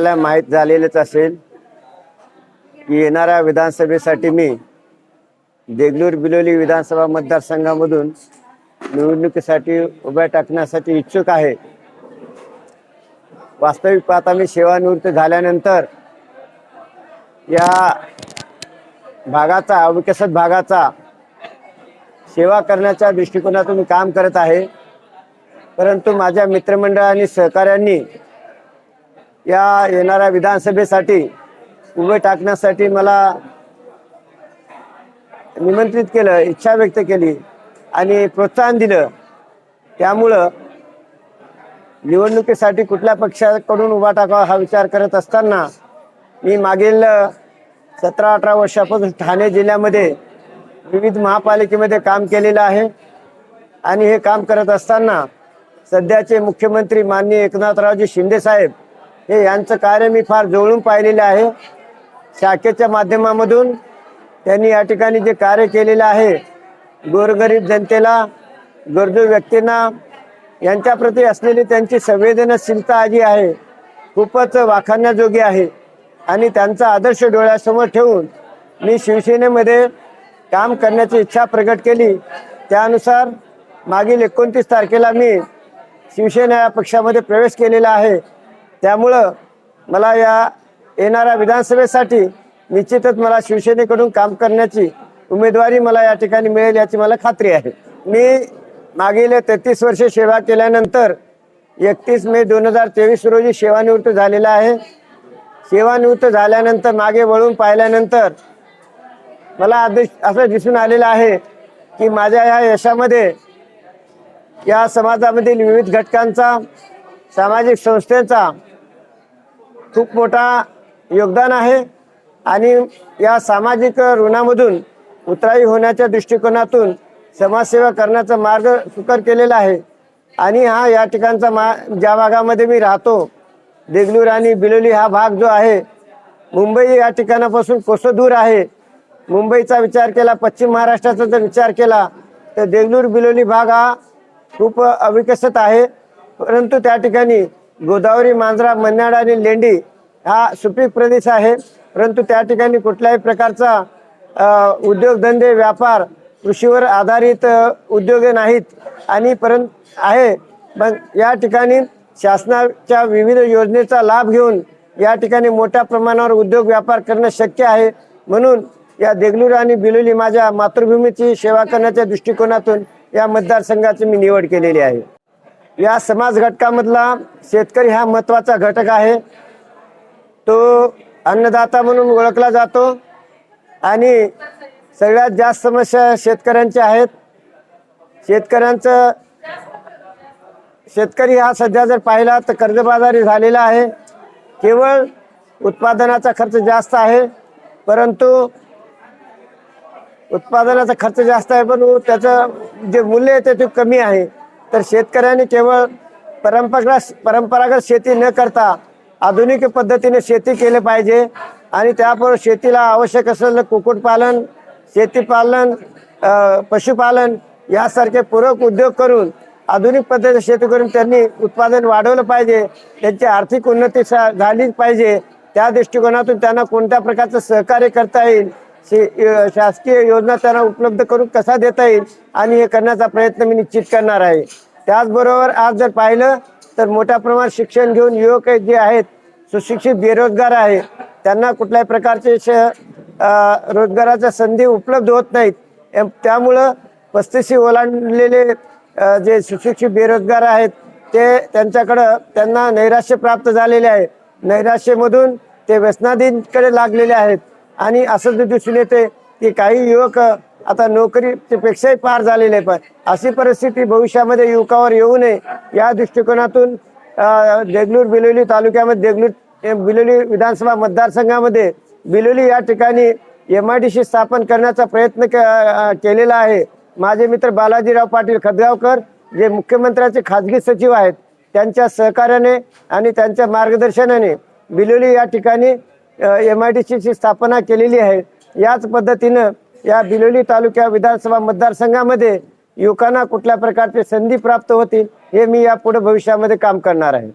आपल्याला माहीत झालेलंच असेल की येणाऱ्या विधानसभेसाठी मी देगलूर बिलोली विधानसभा मतदारसंघामधून निवडणुकीसाठी उभ्या टाकण्यासाठी इच्छुक आहे. वास्तविक पाहता मी सेवानिवृत्त झाल्यानंतर या भागाचा अविकसित भागाचा सेवा करण्याच्या दृष्टिकोनातून मी काम करत आहे. परंतु माझ्या मित्रमंडळ आणि सहकाऱ्यांनी या येणाऱ्या विधानसभेसाठी उभे टाकण्यासाठी मला निमंत्रित केलं इच्छा व्यक्त केली आणि प्रोत्साहन दिलं. त्यामुळं निवडणुकीसाठी कुठल्या पक्षाकडून उभा टाकावा हा विचार करत असताना मी मागील सतरा अठरा वर्षापासून ठाणे जिल्ह्यामध्ये विविध महापालिकेमध्ये काम केलेलं आहे. आणि हे काम करत असताना सध्याचे मुख्यमंत्री माननीय एकनाथरावजी शिंदे साहेब हे यांचं कार्य मी फार जवळून पाहिलेलं आहे. शाखेच्या माध्यमामधून त्यांनी या ठिकाणी जे कार्य केलेलं आहे गोरगरीब जनतेला गरजू व्यक्तींना यांच्याप्रती असलेली त्यांची संवेदनशीलता जी आहे खूपच वाखाणण्याजोगी आहे. आणि त्यांचा आदर्श डोळ्यासमोर ठेवून मी शिवसेनेमध्ये काम करण्याची इच्छा प्रकट केली. त्यानुसार मागील एकोणतीस तारखेला मी शिवसेना या पक्षामध्ये प्रवेश केलेला आहे. त्यामुळं मला या येणाऱ्या विधानसभेसाठी निश्चितच मला शिवसेनेकडून काम करण्याची उमेदवारी मला या ठिकाणी मिळेल याची मला खात्री आहे. मी मागील तेहतीस वर्षे सेवा केल्यानंतर एकतीस मे दोन हजार तेवीस रोजी सेवानिवृत्त झालेला आहे. सेवानिवृत्त झाल्यानंतर मागे वळून पाहिल्यानंतर मला आदेश असं दिसून आलेलं आहे की माझ्या या यशामध्ये या समाजामधील विविध घटकांचा सामाजिक संस्थेचा खूप मोठा योगदान आहे. आणि या सामाजिक ऋणामधून उतराई होण्याच्या दृष्टिकोनातून समाजसेवा करण्याचा मार्ग सुकर केलेला आहे. आणि हा या ठिकाणचा मा ज्या भागामध्ये मी राहतो देगलूर आणि बिलोली हा भाग जो आहे मुंबई या ठिकाणापासून कोसं दूर आहे. मुंबईचा विचार केला पश्चिम महाराष्ट्राचा जर विचार केला तर देगलूर बिलोली भाग हा खूप अविकसित आहे. परंतु त्या ठिकाणी गोदावरी मांजरा मन्याड आणि लेंडी हा सुपीक प्रदेश आहे. परंतु त्या ठिकाणी कुठल्याही प्रकारचा उद्योगधंदे व्यापार कृषीवर आधारित उद्योग नाहीत. आणि परंतु आहे. पण या ठिकाणी शासनाच्या विविध योजनेचा लाभ घेऊन या ठिकाणी मोठ्या प्रमाणावर उद्योग व्यापार करणं शक्य आहे. म्हणून या देगलूर आणि बिलोली माझ्या मातृभूमीची सेवा करण्याच्या दृष्टिकोनातून या मतदारसंघाची मी निवड केलेली आहे. या समाज घटकामधला शेतकरी हा महत्त्वाचा घटक आहे. तो अन्नदाता म्हणून ओळखला जातो आणि सगळ्यात जास्त समस्या शेतकऱ्यांच्या आहेत. शेतकऱ्यांचं शेतकरी हा सध्या जर पाहिला तर कर्जबाजारी झालेला आहे. केवळ उत्पादनाचा खर्च जास्त आहे परंतु उत्पादनाचा खर्च जास्त आहे पण त्याचं जे मूल्य आहे ते ते कमी आहे. तर शेतकऱ्यांनी केवळ परंपरागत परंपरागत शेती न करता आधुनिक पद्धतीने शेती केले पाहिजे आणि त्याबरोबर शेतीला आवश्यक असलेलं कुक्कुटपालन शेतीपालन पशुपालन यासारखे पूरक उद्योग करून आधुनिक पद्धतीने शेती करून त्यांनी उत्पादन वाढवलं पाहिजे त्यांची आर्थिक उन्नती सा- झालीच पाहिजे. त्या दृष्टिकोनातून त्यांना कोणत्या प्रकारचं सहकार्य करता येईल शासकीय योजना त्यांना उपलब्ध करून कसा देता येईल आणि हे करण्याचा प्रयत्न मी निश्चित करणार आहे. त्याचबरोबर आज जर पाहिलं तर मोठ्या प्रमाणात शिक्षण घेऊन युवक जे आहेत सुशिक्षित बेरोजगार आहे त्यांना कुठल्याही प्रकारचे श- रोजगाराच्या संधी उपलब्ध होत नाहीत. एम- त्यामुळं पस्तीशी ओलांडलेले जे सुशिक्षित बेरोजगार आहेत ते त्यांच्याकडं त्यांना नैराश्य प्राप्त झालेले आहे. नैराश्यमधून ते व्यसनाधींकडे लागलेले आहेत. आणि असं जे दिसून येते की काही युवक आता नोकरीपेक्षाही पार झालेले पण अशी परिस्थिती भविष्यामध्ये युवकावर येऊ नये या दृष्टिकोनातून देगलूर बिलोली तालुक्यामध्ये देगलूर बिलोली विधानसभा मतदारसंघामध्ये बिलोली या ठिकाणी एम आय डी सी स्थापन करण्याचा प्रयत्न केलेला आहे. माझे मित्र बालाजीराव पाटील खदगावकर जे मुख्यमंत्र्याचे खाजगी सचिव आहेत त्यांच्या सहकार्याने आणि त्यांच्या मार्गदर्शनाने बिलोली या ठिकाणी एम आय डी सीची स्थापना केलेली आहे याच पद्धतीनं या बिलोली तालुक्या विधानसभा मतदारसंघामध्ये युवकांना कुठल्या प्रकारचे संधी प्राप्त होतील हे मी यापुढे भविष्यामध्ये काम करणार आहे.